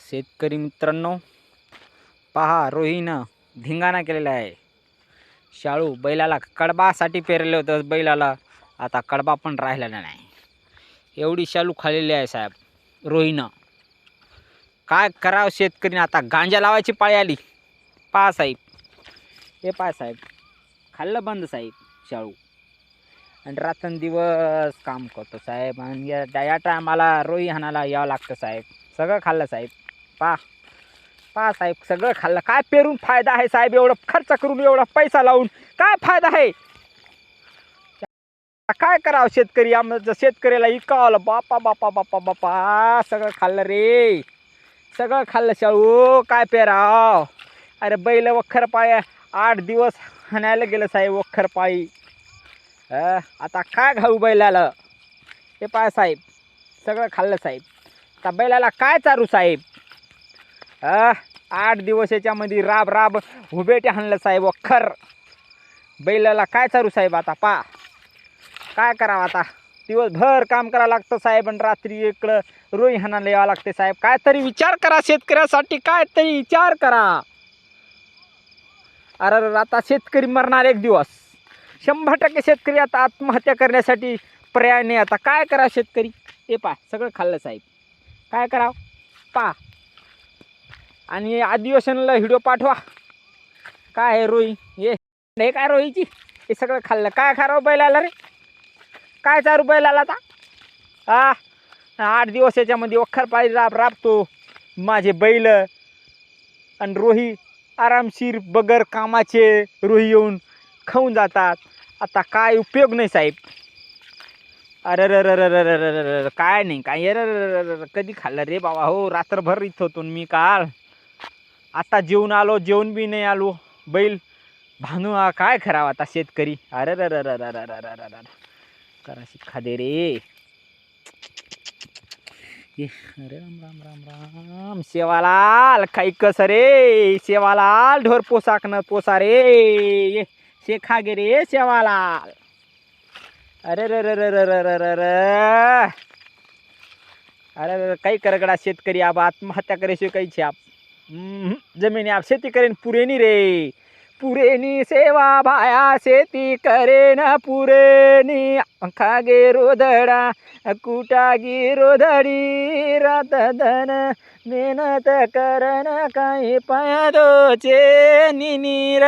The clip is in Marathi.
शेतकरी मित्रांनो पहा रोहीनं धिंगाणा केलेला आहे. शाळू बैलाला कडबासाठी पेरलं होतं बैलाला. आता कडबा पण राहिलेला नाही. एवढी शालू खाल्लेली आहे साहेब रोहीनं काय करावं शेतकरीनं? आता गांजा लावायची पाळी आली. पहा साहेब. हे पहा साहेब. खाल्लं बंद साहेब शाळू. आणि रात्रंदिवस काम करतो साहेब. आणि या या टायमाला रोही हाणाला यावं लागतं साहेब. सगळं खाल्लं साहेब. पा. पा साहेब सगळं खाल्लं. काय पेरून फायदा आहे साहेब? एवढं खर्च करून एवढा पैसा लावून काय फायदा आहे? काय करावं शेतकरी? आमचं शेतकऱ्याला इकावलं बापा बापा बापा बापा सगळं खाल्लं रे. सगळं खाल्लं शाळू काय पेराव? अरे बैल वखर पाय आठ दिवस हाणायला गेलं साहेब वखर पायी. आता काय घालू बैलाला? हे पाय साहेब सगळं खाल्लं साहेब. आता बैलाला काय चारू साहेब? आठ दिवस याच्यामध्ये राब राब हुबेटे हाणलं साहेब खर. बैलाला काय चारू साहेब आता पा. काय करावं आता? दिवसभर काम करावं लागतं साहेब आणि रात्री इकडं रोई हाणाला यावं लागते साहेब. काय तरी विचार करा शेतकऱ्यासाठी काय तरी विचार करा. अरे आता शेतकरी मरणार एक दिवस. शंभर टक्के शेतकरी आता आत्महत्या करण्यासाठी पर्याय नाही. आता काय करा शेतकरी? ते पा सगळं खाल्लं साहेब. काय करावं? पा. आणि आदिवासीला व्हिडिओ पाठवा काय आहे रोई ये हे काय रोईची हे सगळं खाल्लं काय खा बैल आला रे काय चार बैल आला आता हा आठ दिवस याच्यामध्ये वखर पाळी राब राबतो माझे बैल आणि रोही आरामशीर बगर कामाचे रोही येऊन खाऊन जातात आता काय उपयोग नाही साहेब अरे र काय नाही काय कधी खाल्लं रे बाबा हो रात्रभर इथं होतो मी काल आता जेवून आलो जेवून बी नाही आलो बैल भानू हा काय खराब आता शेतकरी अरे र कराशी खादे रे अरे राम राम राम राम शेवालाल काही कस रे शेवालाल ढोर पोसाक न पोसा रे शेखा गे रे शेवालाल अरे र र अरे काही करगडा शेतकरी आप आत्महत्या करे शे काही छाप जमिनी आप शेती करेन पुरेनी रे. पुरेनी सेवा भाया शेती करेन पुरेनी अंखा गे रोदडा कुटा गी रोदडी रात धन मेहनत करन काही पाया दोचे निनीर